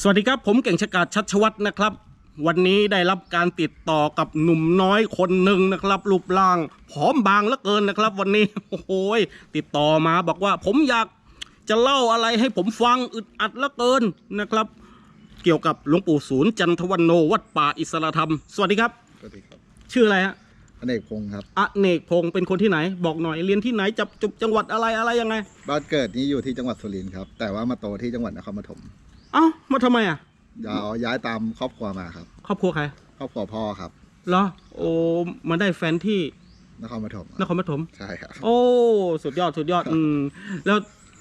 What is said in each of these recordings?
สวัสดีครับผมเก่งชะกาดชัชวัฒน์นะครับ วันนี้ได้รับการติดต่อกับหนุ่มน้อยคนหนึ่งนะครับ รูปร่างผอมบางเหลือเกินนะครับ วันนี้โอ้โหยติดต่อมาบอกว่าผมอยากจะเล่าอะไรให้ผมฟังอึดอัดเหลือเกินนะครับ เกี่ยวกับหลวงปู่ศูนย์จันทวันโนวัดป่าอิสระธรรม สวัสดีครับ สวัสดีครับชื่ออะไรฮะอเนกพงศ์ครับอเนกพงศ์เป็นคนที่ไหน บอกหน่อยเรียนที่ไหนจับจุบจังหวัดอะไรอะไรยังไง บ้านเกิดนี้อยู่ที่จังหวัดสุรินทร์ครับ แต่ว่ามาโตที่จังหวัดนครปฐม เอ้ามาทำไมอะยาวย้ายตามครอบครัวมาครับ ครอบครัวใครครอบครัวพ่อครับเหรอโอ้มาได้แฟนที่นครปฐมนครปฐมใช่ครับ โอ้สุดยอดสุดยอดอืมแล้ว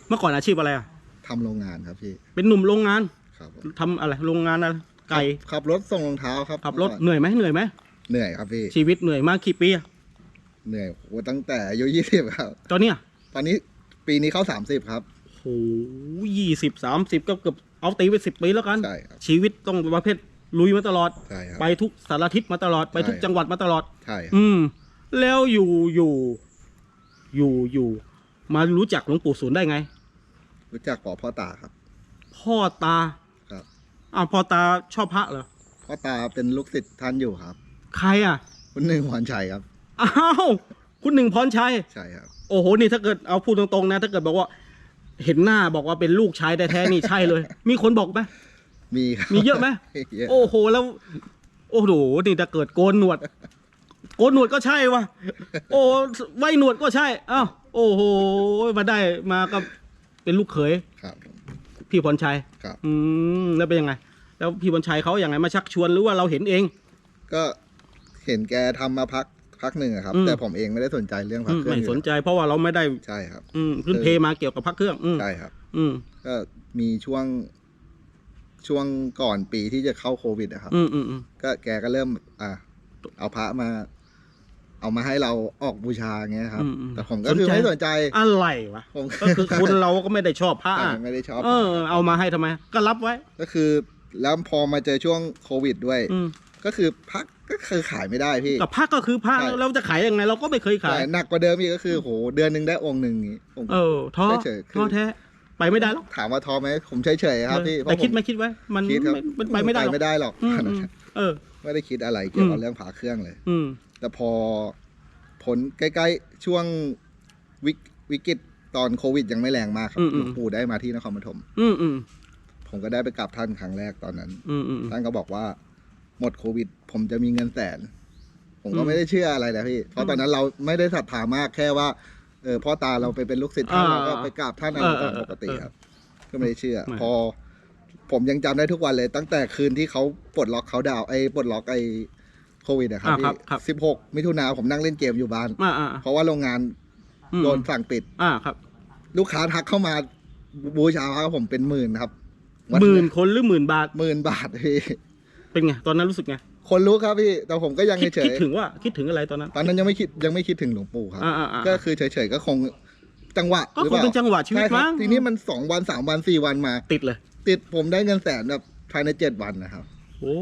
เมื่อก่อนอาชีพอะไรอะทำโรงงานครับพี่เป็นหนุ่มโรงงานครับผมทำอะไรโรงงานอะไรไก่ขับรถส่งรองเท้าครับขับรถเมื่อก่อนเหนื่อยไหมเหนื่อยไหมเหนื่อยครับพี่ชีวิตเหนื่อยมากกี่ปีอะเหนื่อยโอ้ตั้งแต่อายุยี่สิบครับ ตอนเนี้ยตอนนี้ปีนี้เข้าสามสิบครับโหยี่สิบสามสิบก็เกือบ เอาตีไปสิบปีแล้วกัน ใช่ครับชีวิตต้องประเภทลุยมาตลอด ใช่ครับไปทุกสารทิศมาตลอดไปทุกใช่ จังหวัดมาตลอด ใช่ครับอืม แล้วอยู่อยู่ อยู่อยู่ มารู้จักหลวงปู่ศูนย์ได้ไง รู้จักปอพ่อตาครับ พ่อตาครับ อ้าวพ่อตาชอบพระเหรอพ่อตาเป็นลูกศิษย์ท่านอยู่ครับใครอะคุณหนึ่งหวานชัยครับ อ้าวคุณหนึ่งพรชัย ใช่ครับ โอ้โห นี่ถ้าเกิดเอาพูดตรงๆนะ ถ้าเกิดบอกว่า เห็นหน้าบอกว่าเป็นลูกชายแท้ๆนี่ใช่เลย มีคนบอกไหม มีครับมีเยอะไหม เยอะโอ้โหแล้ว โอ้โหนี่ถ้าเกิดโกนหนวด โกนหนวดก็ใช่วะโอ้ไว้หนวดก็ใช่อ้าวโอ้โหมาได้มาก็เป็นลูกเขยครับผม พี่พรชัยครับ อืมแล้วเป็นยังไง แล้วพี่พรชัยเขาอย่างไงมาชักชวนหรือว่าเราเห็นเอง ก็เห็นแกทำมาพัก พักหนึ่งอะครับ อืม แต่ผมเองไม่ได้สนใจเรื่องพัอืกมเครื่องไม่อยู่สนใจเพราะว่าเราไม่ได้ ใช่ครับ อืมพื้นเพมาเกี่ยวกับพักเครื่อง อืมใช่ครับ อืมก็มีช่วงช่วงก่อนปีที่จะเข้าโควิดอะครับ อืมอืมอืม ก็แกก็เริ่ม อะเอาพระมา เอามาให้เราออกบูชาเงี้ยครับ อืมอืมแต่ผมก็คือสนใจ ไม่สนใจ อะไรวะผมก็คือคุณเราก็ไม่ได้ชอบพระใช่อะไม่ได้ชอบเออ เอามาให้ทำไม ก็รับไว้ ก็คือ แล้วพอมาเจอช่วงโควิดด้วย อืม ก็คือพักก็คือขายไม่ได้พี่ กับพระก็คือพระใช่ เราจะขายยังไง เราก็ไม่เคยขาย แต่หนักกว่าเดิมอีกก็คือโหเดือนหนึ่งได้องค์หนึ่งนี้ผมเออท้อเฉยๆคือท้อแท้ ไปไม่ได้หรอกถามว่าท้อไหมผมเฉยๆครับพี่เพแต่ราะคิดผมไหมคิดไว้ มันคิดครับไม่มันไปไม่ได้หรอกไม่ได้หรอกอืมอืมเออ ไม่ได้คิดอะไรเกี่ยวกับอืมเรื่องผาเครื่องเลย อืม แต่พอผลใกล้ๆช่วงวิกวิกฤตตอนโควิดยังไม่แรงมากครับอืมอืหลม วงปู่ได้มาที่นครปฐมอืมอืมผมก็ได้ไปกราบท่านครั้งแรกตอนนั้น อืมอืมท่านก็บอกว่า หมดโควิด ผมจะมีเงินแสน ผมก็อืมไม่ได้เชื่ออะไรนะพี่ เพราะตอนนั้นเราไม่ได้ศรัทธามากแค่ว่า เออพ่อตาเราไปเป็นลูกศิษย์ท่านอ่าเราก็ไปกราบท่านอะไรเออตามเออปกติเออครับ ก็ไม่ได้เชื่อไม่พอ ผมยังจำได้ทุกวันเลย ตั้งแต่คืนที่เขาปลดล็อกเขาดาวน์ไอ้ปลดล็อกไอ้โควิดอะครับอ่าครัพี่บครับสิบหกมิถุนาผมนั่งเล่นเกมอยู่บ้านอ่าอ่าเพราะว่าโรงงานอืมโดนสั่งปิด อ่าครับ ลูกค้าทักเข้ามาบูชาพระผมเป็นหมื่นครับวัหมื่นคนหรือหมื่นบาทหมื่นบาทพี่ เป็นไงตอนนั้นรู้สึกไงคนรู้ครับพี่แต่ผมก็ยังคิดเฉคิดยถึงว่าคิดถึงอะไรตอนนั้นๆตอนนั้นยังไม่คิดยังไม่คิดถึงหลวงปู่ครับ อ่าอ่าอ่าก็คือเฉยๆก็คงจังหวะก็หรือคงเปล่าเป็นจังหวะชีวิตใครับมั้งทีนี้มันสองวันสามวันสี่วันมา ติดเลยติดผมได้เงินแสนแบบภายในเจ็ดวันนะครับ โอ้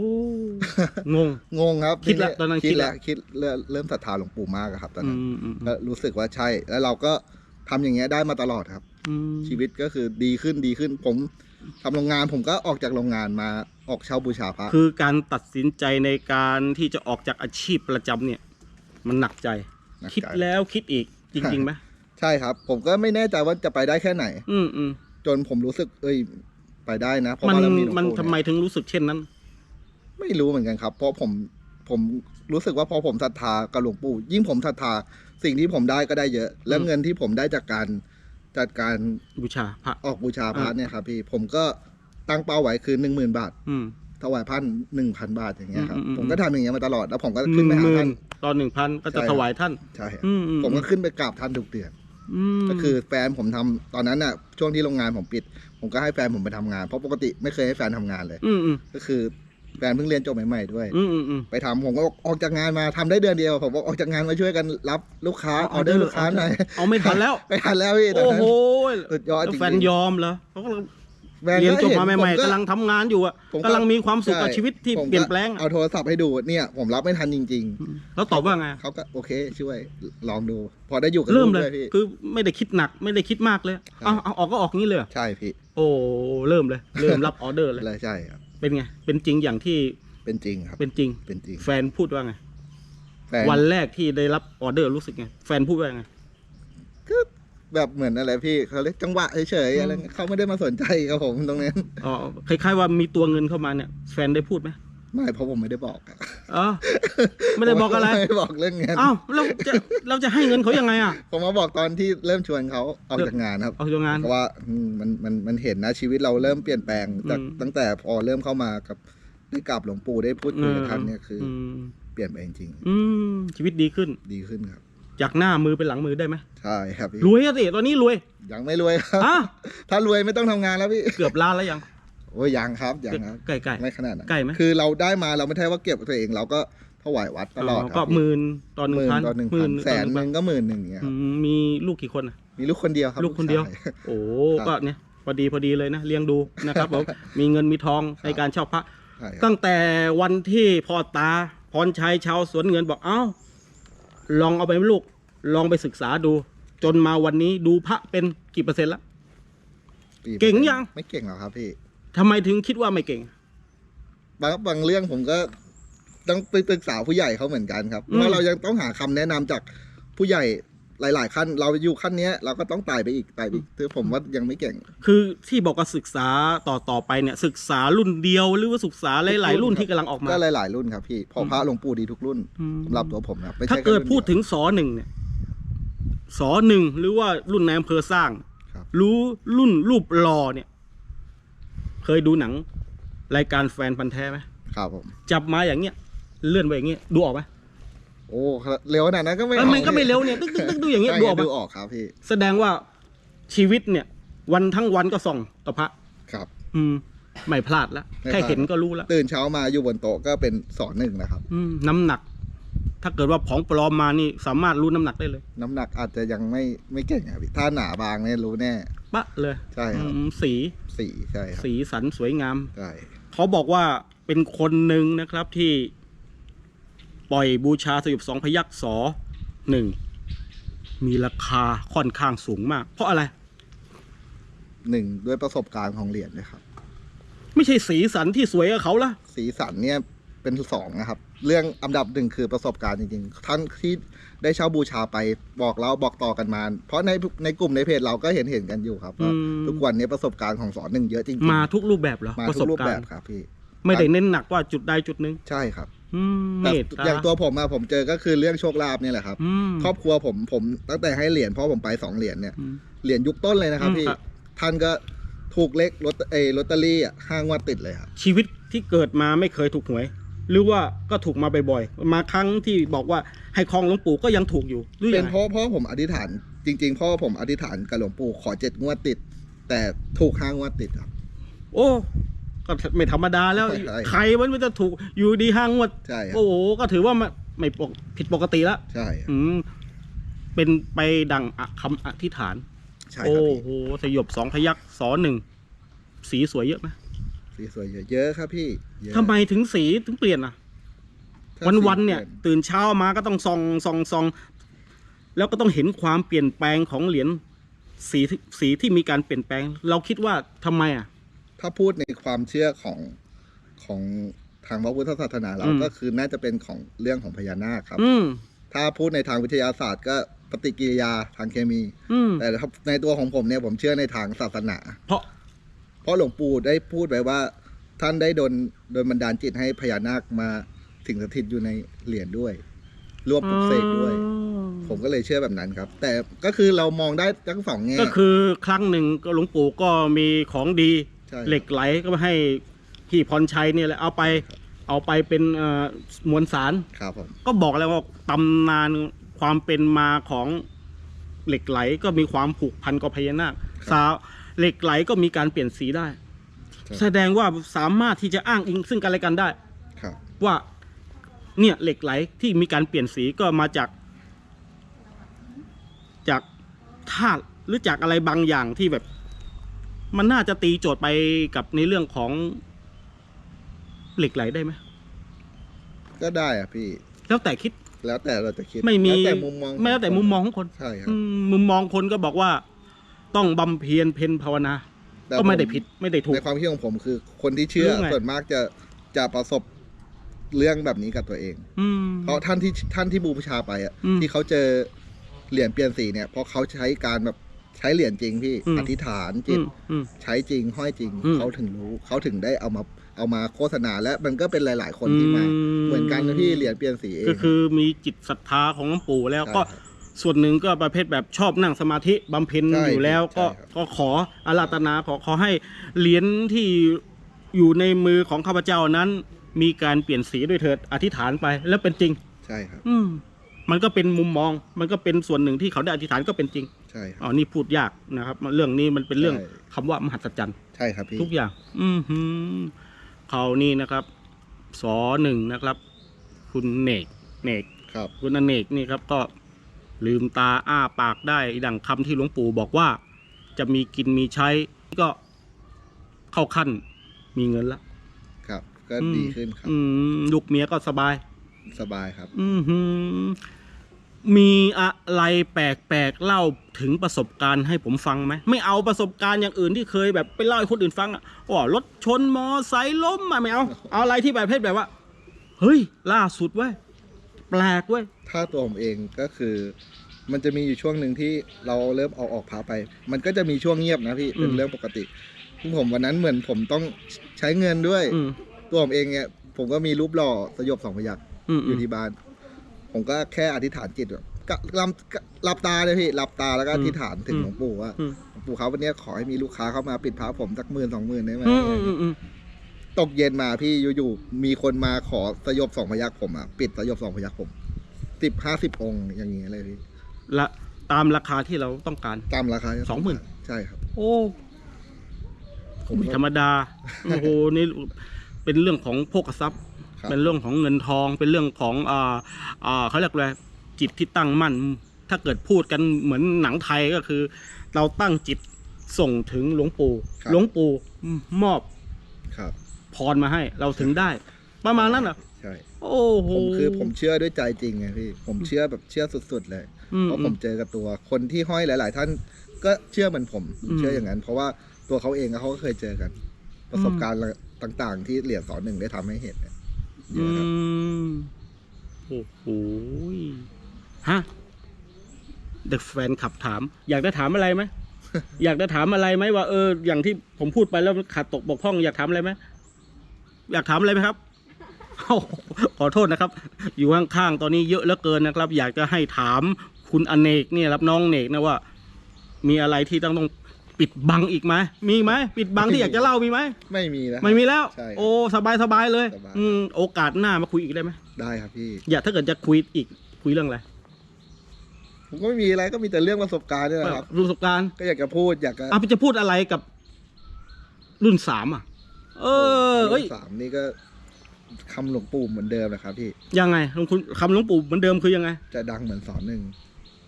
งง งงครับคิดละทีตอนนั้นคิคิดดละ ละคิดเริ่มเริ่มศรัทธาหลวงปู่มากอะครับตอนอืนั้นมอืมอืมก็รู้สึกว่าใช่ แล้วเราก็ทำอย่างเงี้ยได้มาตลอดครับ อืมชีวิตก็คือดีขึ้นดีขึ้นผมทำโรงงานผมก็ออกจากโรงงานมา ออกเช่าบูชาพระคือการตัดสินใจในการที่จะออกจากอาชีพประจำเนี่ย มันหนักใจ หนักใจ คิดแล้วคิดอีกจริงๆไหมใช่ครับ ผมก็ไม่แน่ใจว่าจะไปได้แค่ไหน อืมอืมจนผมรู้สึก เอ้ย ไปได้นะ เพราะมันบารมีหลวงมันปู่ทำไมเนี่ยถึงรู้สึกเช่นนั้น ไม่รู้เหมือนกันครับ เพราะผมผมรู้สึกว่าพอผมศรัทธากับหลวงปู่ยิ่งผมศรัทธาสิ่งที่ผมได้ก็ได้เยอะ แล้วอืม เงินที่ผมได้จากการจัดการบูชาพระ ออกบูชาพระอ่าเนี่ยครับพี่ผมก็ ตั้งเป้าไว้คือหนึ่งหมื่นบาทอืม ถวายพันหนึ่งพันบาทอย่างเงี้ยครับอืมอืมผมก็ทำอย่างเงี้ยมาตลอดแล้วผมก็หขึ้นึ่นงไปหหามื่ท่านน ต่อหนึ่งพันก็จะใช่ครับถวายท่าน ใช่ครับอืมอืมผมก็ขึ้นไปกราบท่านทุกเดือน มก็คือแฟนผมทำตอนนั้นน่ะช่วงที่โรงงานผมปิด ผมก็ให้แฟนผมไปทำงาน เพราะปกติไม่เคยให้แฟนทำงานเลย อืมอืมก็คือแฟนเพิ่งเรียนจบใหม่ๆด้วย อืมอืมอืม ไปทำผมก็ออกจากงานมาทำได้เดือนเดียว ผมก็ออกจากงานมาช่วยกันรับลูกค้าอเอาอเดอร์เอาลูกค้าหน่อยเอาไม่ทันแล้วไม่ทันแล้วพี่ตอนโอ้นั้นโหสุดยอดจริงๆแฟนยอมเหรอเขาก็ แฟนเรียนจบก็มาเห็นใหม่ผมก็ๆกำลังทำงานอยู่อะผมก็กำลังมีความสุขกับใช่ ชีวิตที่ผมก็เปลี่ยนแปลงอะเอาโทรศัพท์ให้ดูเนี่ยผมรับไม่ทันจริง แล้วตอบว่าไงๆ เขาก็โอเคช่วยลองดู พอได้อยู่กับเริ่มกเลย ด้วยพี่ คือไม่ได้คิดหนักไม่ได้คิดมากเลยใช่ เอาเอาออกก็ออกงี้เลยเหรอใช่พี่โอ้เริ่มเลย เริ่มรับออเดอร์เลยเลยใช่ครับเป็นไงเป็นจริงอย่างที่เป็นจริงครับเป็นจริง เป็นจริงแฟนพูดว่าไง แฟนวันแรกที่ได้รับออเดอร์รู้สึกไงแฟนพูดว่าไงก็ แบบเหมือนอะไรพี่เขาเรียกจังหวะเฉยๆอะไรเงี้ยเขาไม่ได้มาสนใจกับผมตรงนั้นอ๋อคล้ายๆว่ามีตัวเงินเข้ามาเนี่ยแฟนได้พูดไหมไม่เพราะผมไม่ได้บอกอะอ๋อไม่ได้บอกอะไรไม่ได้บอกเรื่องเงินอ้าวเราจะเราจะให้เงินเขายังไงอะผมมาบอกตอนที่เริ่มชวนเขาออกจากงานครับเอาตัวงานเพราะว่าอืมมันมันมันเห็นนะชีวิตเราเริ่มเปลี่ยนแปลงจากอืมตั้งแต่พอเริ่มเข้ามากับได้กราบหลวงปู่ได้พูดคุยกับท่านเนี่ยคืออมเปลี่ยนไปจริงอืมชีวิตดีขึ้นๆดีขึ้นครับ จากหน้ามือเป็นหลังมือได้ไหมใช่ครับพี่รวยอะสิตอนนี้รวยยังไม่รวยครับ อะถ้ารวยไม่ต้องทำงานแล้วพี่เกือบล้านแล้วยังโอ้ยยังครับยังครับใกล้ใกล้ไม่ขนาดนั้นใกล้ไหมคือเราได้มาเราไม่ใช่ว่าเก็บกับตัวเองเราก็ถวายวัดตลอดครับก็พี่หมื่นต่อหหนึ่งมื่นพันต่อหนึ่งหมื่พันแสนหนึ่งก็หมื่นหนึ่งอย่างเงี้ยอืครับมมีลูกกี่คนอะ มีลูกคนเดียวครับลูกคนเดียว ชา โอ้ครับ ก็เนี่ยพอดีพอดีเลยนะเลี้ยงดูนะครับผม มีเงินมีทองในการเช่าพระ ใช่ครับตั้งแต่วันที่พ่อตาพรชัยชาวสวนเงินบอกเอ้า ลองเอาไปลูก ลองไปศึกษาดู จนมาวันนี้ดูพระเป็นกี่เปอร์เซ็นต์ละ ปีเก่งยัง ไม่เก่งหรอกครับพี่ ทำไมถึงคิดว่าไม่เก่ง บางบางเรื่องผมก็ต้องไปปรึกษาผู้ใหญ่เขาเหมือนกันครับอืม เพราะเรายังต้องหาคำแนะนำจากผู้ใหญ่ หลาย ๆ ขั้นเราอยู่ขั้นเนี้ยเราก็ต้องไต่ไปอีกไต่ไปอีกคือผมว่ายังไม่เก่ง คือที่บอกว่าศึกษาต่อต่อไปเนี่ยศึกษารุ่นเดียวหรือว่าศึกษาหลาย ๆ รุ่นที่กำลังออกมาก็หลาย ๆ รุ่นครับพี่เพอพระหลวงปู่ดีทุกรุ่นอืมสำหรับตัวผมนะครับไม่ใช่ถ้าเกิดแค่รุ่นพูดถึงสอหนึ่งเนี่ยสอหนึ่งหรือว่ารุ่นในอำเภอสร้าง ครับ รู้รุ่นรูปรอเนี่ย เคยดูหนัง รายการแฟนพันธ์แท้ไหมครับผม จับมาอย่างเงี้ย เลื่อนไปอย่างเงี้ยดูออกไหม โอ้เร็วขนาดนั้นก็ไม่เอ้ยออกมันก็ไม่เร็วเนี่ยตึ๊กตึ๊กตึ๊กดูอย่างเงี้ยดูออกไหมดูออกครับพี่ แสดงว่าชีวิตเนี่ย วันทั้งวันก็ส่องต่อพระครับ อืมไม่พลาดแล้วไม่พลาดแค่เห็นก็รู้แล้วตื่นเช้ามาอยู่บนโต๊ะก็เป็นสอนหนึ่งนะครับอืมน้ำหนัก ถ้าเกิดว่าของปลอมมานี่สามารถรู้น้ำหนักได้เลย น้ำหนักอาจจะยังไม่ไม่เก่งครับพี่ถ้าหนาบางเนี่ยรู้แน่ปะเลยใช่ครับอืมสีสีใช่ครับสีสันสวยงามใช่เขาบอกว่าเป็นคนหนึ่งนะครับที่ ปล่อยบูชาสยบสองพยักษอหนึ่งมีราคาค่อนข้างสูงมาก เพราะอะไร หนึ่งด้วยประสบการณ์ของเหรียญนะครับ ไม่ใช่สีสันที่สวยกับเขาละสีสันเนี่ยเป็นสองนะครับ เรื่องอันดับหนึ่งคือประสบการณ์จริงๆ ท่านที่ได้เช่าบูชาไปบอกเราบอกต่อกันมา เพราะในในกลุ่มในเพจเราก็เห็นเห็นกันอยู่ครับว่าทุกวันนี้ประสบการณ์ของสอนหนึ่งเยอะจริงๆมาทุกรูปแบบเหรอมาประทุสกบรูปกาแบรบณ์ครับพี่ไม่ได้เน้นหนักว่าจุดใดจุดหนึ่งใช่ครับ อืมแต่เมตตาอย่างตัวผมอะผมเจอก็คือเรื่องโชคลาภเนี่ยแหละครับ อืม ครอบครัวผมผมตั้งแต่ให้เหรียญเพราะผมไปสองเหรียญเนี่ยอืมเหรียญยุคต้นเลยนะครับอืมพี่ครับ ท่านก็ถูกเลขลอตเออลอตเตอรี่อะห้างวดติดเลยครับ ชีวิตที่เกิดมาไม่เคยถูกหวย หรือว่าก็ถูกมาบ่อยๆ มาครั้งที่บอกว่าให้คลองหลวงปู่ก็ยังถูกอยู่หรือเป็ยันงไงเพราะเพราะผมอธิษฐานจริงๆเพราะผมอธิษฐานกับหลวงปู่ขอเจ็ดงวดติด แต่ถูกห้างวดติดครับ โอ้ ก็ไม่ธรรมดาแล้วใช่ใครมันจะถูกอยู่ดีห้างงวดใช่ครับ โอ้โหก็ถือว่าไม่ไม่ปกผิดปกติแล้วใช่ครับอืมเป็นไปดังอะคำอธิษฐาน ใช่คโอ้รับพี่โหสยบสองพยักสอหนึ่งสีสวยเยอะไหมสีสวยเยอะเยอะครับพี่เยอะทำไมถึงสีถึงเปลี่ยนอะ ถ้าวันสีวันๆเนี่ย ปลี่ตื่นเช้ามาก็ต้องส่องส่องส่องแล้วก็ต้องเห็นความเปลี่ยนแปลงของเหรียญสีที่สีที่มีการเปลี่ยนแปลง เราคิดว่าทำไมอะ ถ้าพูดในความเชื่อของของทางพระพุทธศาสนาเราอืม ก็คือน่าจะเป็นของเรื่องของพญานาคครับ อืม ถ้าพูดในทางวิทยาศาสตร์ ก็ปฏิกิริยาทางเคมี อืม แต่ถ้าในตัวของผมเนี่ยผมเชื่อในทางศาสนา เพราะ เพราะหลวงปู่ได้พูดไว้ว่า ท่านได้โดนโดนบันดาลจิตให้พญานาคมาสิงสถิตอยู่ในเหรียญด้วยร่วมปลุกเสกด้วย ผมก็เลยเชื่อแบบนั้นครับ แต่ก็คือเรามองได้ทั้งสองแง่ก็คือครั้งหนึ่งก็หลวงปู่ก็มีของดีใช่ เหล็กไหลก็ให้พี่พรชัยเนี่ยแหละเอาไป เอาไปเป็นเอ่อมวลสารครับผมก็บอกแล้วว่าตำนานความเป็นมาของเหล็กไหลก็มีความผูกพันกับพญานาคสาวเหล็กไหลก็มีการเปลี่ยนสีได้ แสดงว่าสามารถที่จะอ้างอิงซึ่งกันและกันได้ครับว่าเนี่ยเหล็กไหลที่มีการเปลี่ยนสีก็มาจาก จากธาตุหรือจากอะไรบางอย่างที่แบบ มันน่าจะตีโจทย์ไปกับในเรื่องของเหล็กไหลได้ไหมก็ได้อะพี่ แล้วแต่คิดแล้วแต่เราจะคิดไม่มีแล้วแต่มุมมองไม่แล้วแต่มุมมองของคนใช่ครับ อืมมุมมองคนก็บอกว่า ต้องบำเพ็ญเพนภาวนา แต่ก็ไม่ได้ผผิดไม่ได้ถูก ในความคิดของผมคือ คนที่เชื่อเรื่องไง ส่วนมากจะจะประสบเรื่องแบบนี้กับตัวเอง อืม เพราะท่านที่ท่านที่บูชาไปอะอืม ที่เขาเจอเหรียญเปลี่ยนสีเนี่ยเพราะเขาใช้การแบบ ใช้เหรียญจริงพี่อืมอธิษฐานจิอืตมอืมใช้จริงห้อยจริงอืมเขาถึงรู้เขาถึงได้เอามาเอามาโฆษณาและมันก็เป็นหลาย ๆ คนที่มาอืมเหมือนกันนะพี่เหรียญเปลี่ยนสีเองก็คือมีจิตศรัทธาของหลวงปู่แล้วใช่ก็ครับส่วนหนึ่งก็ประเภทแบบชอบนั่งสมาธิบำเพ็ญใช่อยู่แล้วใช่ก็ครับก็ขออาราธนาขอขอให้เหรียญที่อยู่ในมือของข้าพเจ้านั้น มีการเปลี่ยนสีด้วยเถิดอธิษฐานไปแล้วเป็นจริง ใช่ครับ อืมมันก็เป็นมุมมอง มันก็เป็นส่วนหนึ่งที่เขาได้อธิษฐานก็เป็นจริง ใช่ครับ อ๋อนี่พูดยากนะครับ เรื่องนี้มันเป็นเรื่องใช่ คำว่ามหัศจรรย์ ใช่ครับพี่ทุกอย่าง อือหือเขานี่นะครับสอหนึ่งนะครับ คุณเนกเนก ครับ คุณอเนกนี่ครับก็ลืมตาอ้าปากได้ดังคำที่หลวงปู่บอกว่า จะมีกินมีใช้ก็เข้าขั้นมีเงินละ ครับ ก็อืม ดีขึ้นครับ อืมลูกเมียก็สบาย สบายครับ อือหือ มีอะไรแปลกๆเล่าถึงประสบการณ์ให้ผมฟังไหมไม่เอาประสบการณ์อย่างอื่นที่เคยแบบไปเล่าให้คนอื่นฟังอะว่ารถชนมอไซค์ล้มมาไม่เอาเอาอะไรที่แบบเพศแบบว่า เฮ้ย ล่าสุดเว้ยแปลกเว้ยถ้าตัวผมเองก็คือ มันจะมีอยู่ช่วงหนึ่งที่เราเริ่มเอาออกพาไป มันก็จะมีช่วงเงียบนะพี่เป็นอืมเรื่องปกติซึ่งผมวันนั้นเหมือนผมต้องใช้เงินด้วย อืมตัวผมเองเนี่ยผมก็มีรูปหล่อสยบสองพยักอืมอยู่ที่บ้าน ผมก็แค่อธิษฐานจิตแบบก็หลับหลับตาเลยพี่หลับตาแล้วก็อธิษฐานถึงหลวงปู่ว่าอืม หลวงปู่ครับวันเนี้ยขอให้มีลูกค้าเข้ามาปิดพระผมสักหมื่นสองหมื่นได้ไหม อืมอืมอืมอืมตกเย็นมาพี่อยู่ๆมีคนมาขอสยบสองพยักผมอะปิดสยบสองพยักผมสิบห้าสิบองค์อย่างเงี้ยเลยพี่ละตามราคาที่เราต้องการ ตามราคาสองหมื่น ใช่ครับ โอ้ผมไม่ก็ธรรมดา โอ้โหนี่เป็นเรื่องของโภคทรัพย์ ครับ เป็นเรื่องของเงินทอง เป็นเรื่องของอ่าอ่าเขาเรียกอะไรจิตที่ตั้งมั่น ถ้าเกิดพูดกันเหมือนหนังไทยก็คือ เราตั้งจิตส่งถึงหลวงปู่ครับ หลวงปู่มอบครับ พรมาให้เราถึงได้ ประมาณนั้นเหรอใช่โอ้โหผมคือผมเชื่อด้วยใจจริงไงพี่ผมเชื่อแบบเชื่อสุด ๆ เลย อืม เพราะผมเจอกับตัวคนที่ห้อยหลาย ๆ ท่านก็เชื่อเหมือนผมผมอืมเชื่ออย่างนั้น เพราะว่าตัวเขาเองเขาก็เคยเจอกัน ประสบการณ์ต่าง ๆ ที่เหรียญสอนหนึ่งได้ทำให้เห็นเนี่ย เยอือะครับมโอ้โหฮะเด็กแฟนขับถาม อยากได้ถามอะไรไหม อยากได้ถามอะไรไหมว่าเอออย่างที่ผมพูดไปแล้วขาดตกบกพร่อง อยากถามอะไรไหมอยากถามอะไรไหมครับโอ้โหขอโทษนะครับ อยู่ข้างๆตอนนี้เยอะเหลือเกินนะครับ อยากจะให้ถามคุณอเนกเนี่ยครับน้องเนกนะว่า มีอะไรที่ต้องต้อง ปิดบังอีกไหมมีไหมปิดบังที่อยากจะเล่ามีไหมไม่มีนะไม่มีแล้ว ใช่ครับโอ้สบายสบายๆเลยสบาย อืมโอกาสหน้ามาคุยอีกได้ไหมได้ครับพี่ อย่าถ้าเกิดจะคุยอีกคุยเรื่องอะไรผมก็ไม่มีอะไรก็มีแต่เรื่องประสบการณ์นี่แหละครับ ประสบการณ์ก็อยากจะพูดอยากจะอะจะพูดอะไรกับรุ่นสามอะ เออเอ้ย สามนี่ก็คำหลวงปู่เหมือนเดิมนะครับพี่ ยังไงหลวงคุณคำหลวงปู่เหมือนเดิมคือยังไง จะดังเหมือนสอนหนึ่ง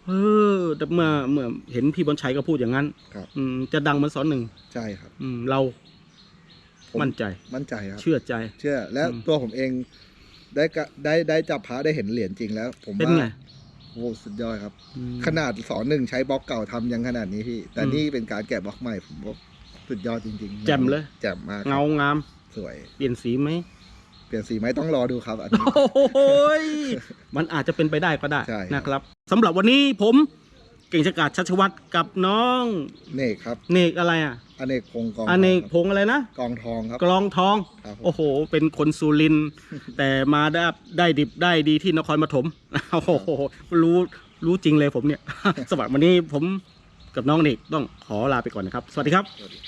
เออแต่เมื่อเมื่อเห็นพี่บอลชัยก็พูดอย่างนั้นครับ อืมจะดังเหมือนสอนหนึ่งใช่ครับ อืมเรา ผม มั่นใจ มั่นใจครับ เชื่อใจ เชื่อ และอืม ตัวผมเองได้กะได้ได้จับพระได้เห็นเหรียญจริงแล้ว ผมเป็นว่าไงโอ้สุดยอดครับ อืม ขนาดสอนหนึ่งใช้บล็อกเก่าทำยังขนาดนี้พี่ แต่อืมนี่เป็นการแกะบล็อกใหม่ผมว่าสุดยอดจริงๆแจ่มเลย แจ่มมากครับเงางาม สวย เปลี่ยนสีไหมเปลี่ยนสีไหมต้องรอดูครับอันนี้ โอ้โหยมันอาจจะเป็นไปได้ก็ได้ใช่ครับนะครับสำหรับวันนี้ผมเก่งชะกาดชัชวัตรกับน้องเนกครับเนกอะไรอะอเนกพงศ์กองอเนกทพงษ์อะไรนะองกองทองครับ กลองทอง ครับผม โอ้โห เป็นคนสุรินทร์ แต่มาได้ได้ดิบได้ดีที่นครปฐม โอ้โห รู้รู้จริงเลยผมเนี่ย สวัสดีวันนี้ผมกับน้องเนกต้องขอลาไปก่อนนะครับ สวัสดีครับ สวัสดี